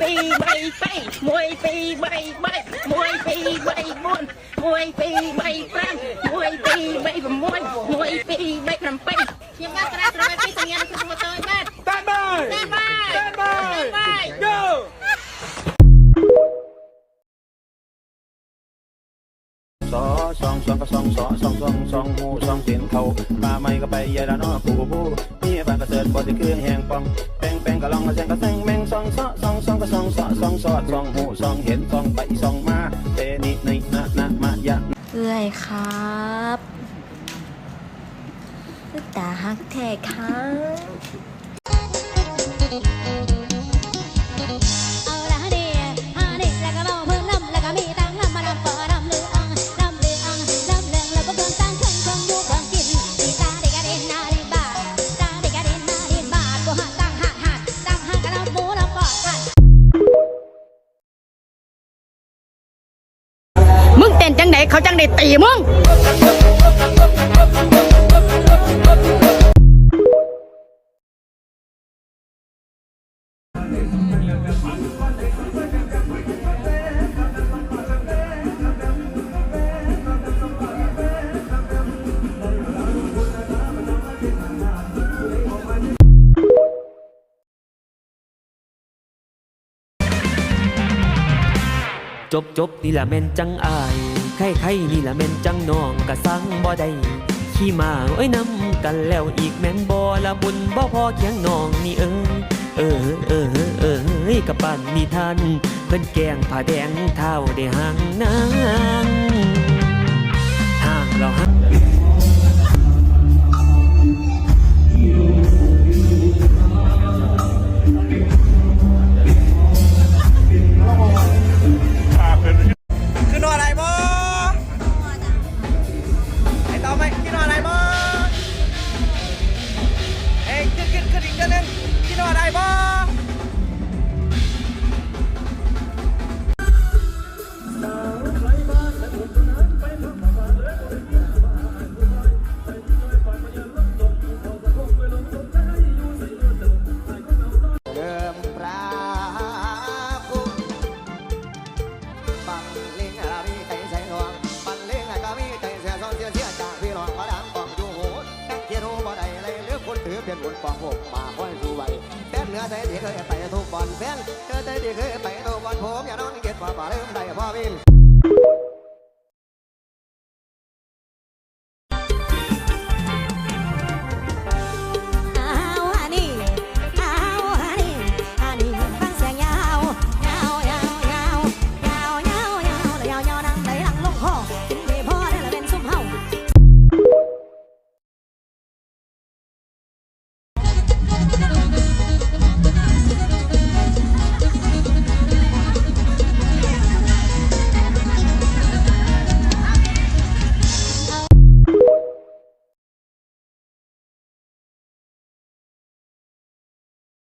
ปีใบไปมวยปีใบใบมวยปีใบบนมวยปีใบปรำมวยปีใบประมวยมวยปีใบประไป Siapa keras terbaik di sini aku semua tahu kan? Stand by! Stand by! Stand by! Stand by! Go! สอสองสองก็สองสอสองสองสองหมูสองเสียนเขาป่า ไปส่องมาเตนี่นี่นะนะมายะเอื้อยครับตาฮักแท้ครับ นเขาจังได้ตีมึงจบจบนี่ละแม่นจังอาย ไข่ไข่นี่ละแม่นจังน้องกะสังบ่ได้ขี้มาเอ้ยนำกันแล้วอีกแม่นบ่ละบุญบ่พอเคียงน้องนี่เอ้ยเออเออเออเฮ้ยกับบ้านมีท่านเพิ่นแกงผ้าแดงเท้าได้หางนาง อกคนถือเป็นบุญกองผมมาค่อยสู้ไว้แฟนเหนือใจดีเคยไปทุกบอลแฟนเธอใจดีเคยไปทุกบอลผมอย่าน้องเก็บว่าป่าเริ่มได้พ่อวิน